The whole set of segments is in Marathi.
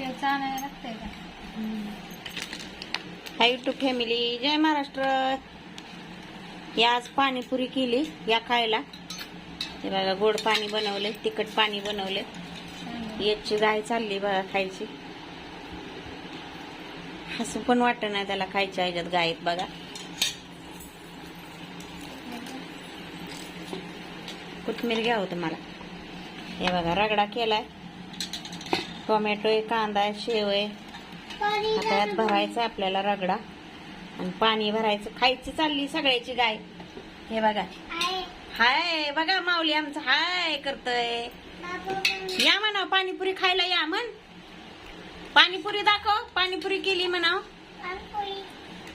केळचं आणायला लागतंय का हाय टू फॅमिली जय महाराष्ट्र. या आज पाणीपुरी केली या खायला. हे बघा गोड पाणी बनवले तिखट पाणी बनवले याची गाय चालली बघा खायची. हसू पण वाटत नाही त्याला खायच्या ह्याच्यात गायत बघा. कोथमीर घ्या तुम्हाला. मला हे बघा रगडा केलाय. टोमॅटो आहे कांदा आहे शेव आहे. आता यात भरायचा आपल्याला रगडा. आणि पाणी भरायचं. खायची चालली सगळ्याची गाय. हे बघा. हाय. बघा माऊली आमचं हाय करतोय. या म्हणा पाणीपुरी खायला या म्हण. पाणीपुरी दाखव पाणीपुरी केली म्हणाव.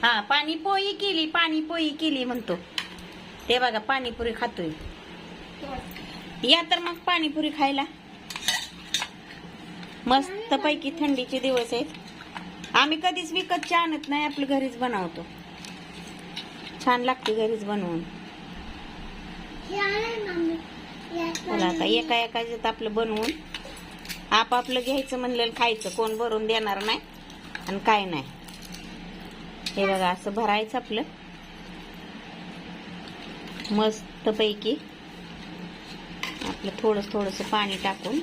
हा पाणी पोळी केली पाणी पोळी केली म्हणतो. ते बघा पाणीपुरी खातोय. या तर मग पाणीपुरी खायला. मस्त पैकी थंडीचे दिवस आहेत. आम्ही कधीच विकत आणत नाही आपलं घरीच बनवतो. छान लागते घरीच बनवून. मला आता एका एका आपलं बनवून आपापलं घ्यायचं म्हणलं खायचं. कोण भरून देणार नाही आणि काय नाही. हे बघा असं भरायचं आपलं. मस्त पैकी आपलं थोडस थोडस पाणी टाकून.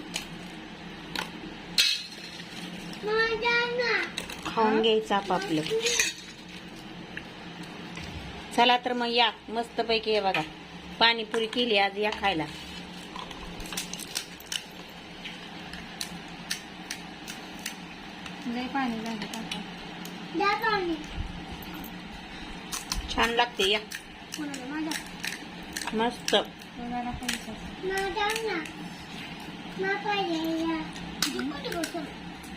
खाऊन घ्यायचं आपापलं. चला तर मग या मस्त पैकी हे बघा. पाणीपुरी केली आज या खायला. पाणी छान लागते या. मस्त.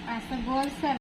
असं गोल सर